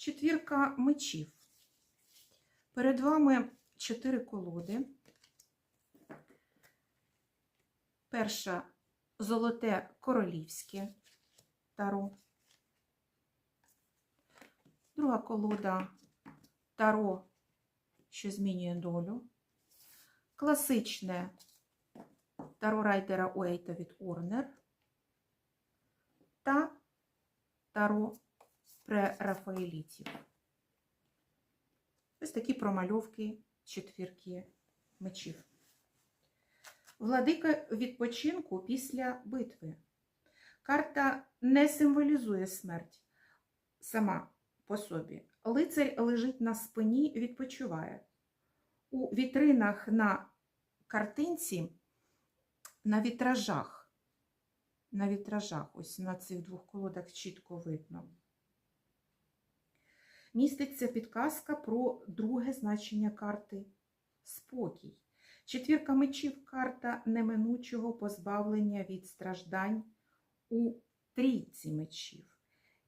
Четвірка мечів. Перед вами чотири колоди. Перша золоте королівське таро. Друга колода таро, що змінює долю. Класичне таро райдера Уейта від Орнер. Та таро прерафаелітів. Ось такі промальовки четвірки мечів. Владика відпочинку після битви. Карта не символізує смерть сама по собі. Лицарь лежить на спині, відпочиває. У вітринах на картинці, на вітражах, на вітражах, ось на цих двох колодах чітко видно. Міститься підказка про друге значення карти спокій. Четвірка мечів карта неминучого позбавлення від страждань у трійці мечів.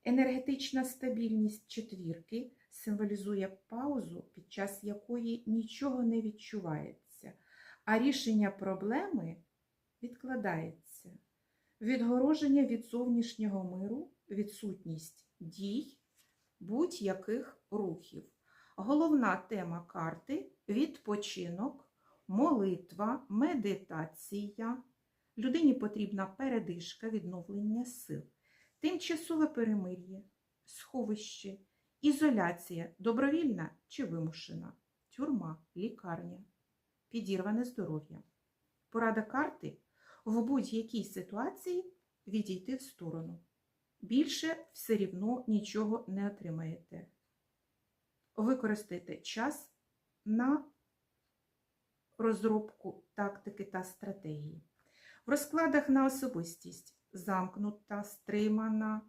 Енергетична стабільність четвірки символізує паузу, під час якої нічого не відчувається, а рішення проблеми відкладається. Відгороження від зовнішнього миру, відсутність дій, будь-яких рухів. Головна тема карти відпочинок, молитва, медитація. Людині потрібна передишка, відновлення сил, тимчасове перемир'я, сховище, ізоляція, добровільна чи вимушена, тюрма, лікарня, підірване здоров'я. Порада карти в будь-якій ситуації відійти в сторону. Більше все рівно нічого не отримаєте. Використайте час на розробку тактики та стратегії. В розкладах на особистість замкнута, стримана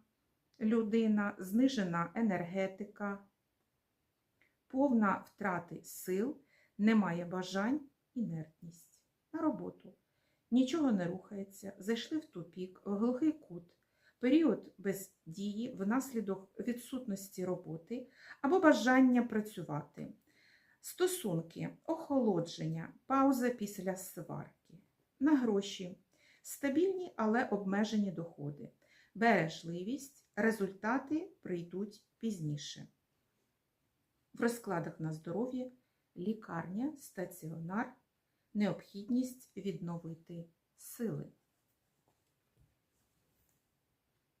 людина, знижена енергетика, повна втрати сил, немає бажань, інертність. На роботу. Нічого не рухається, зайшли в тупік, в глухий кут, період без дії внаслідок відсутності роботи або бажання працювати. Стосунки, охолодження, пауза після сварки. На гроші. Стабільні, але обмежені доходи. Бережливість, результати прийдуть пізніше. В розкладах на здоров'я лікарня, стаціонар, необхідність відновити сили.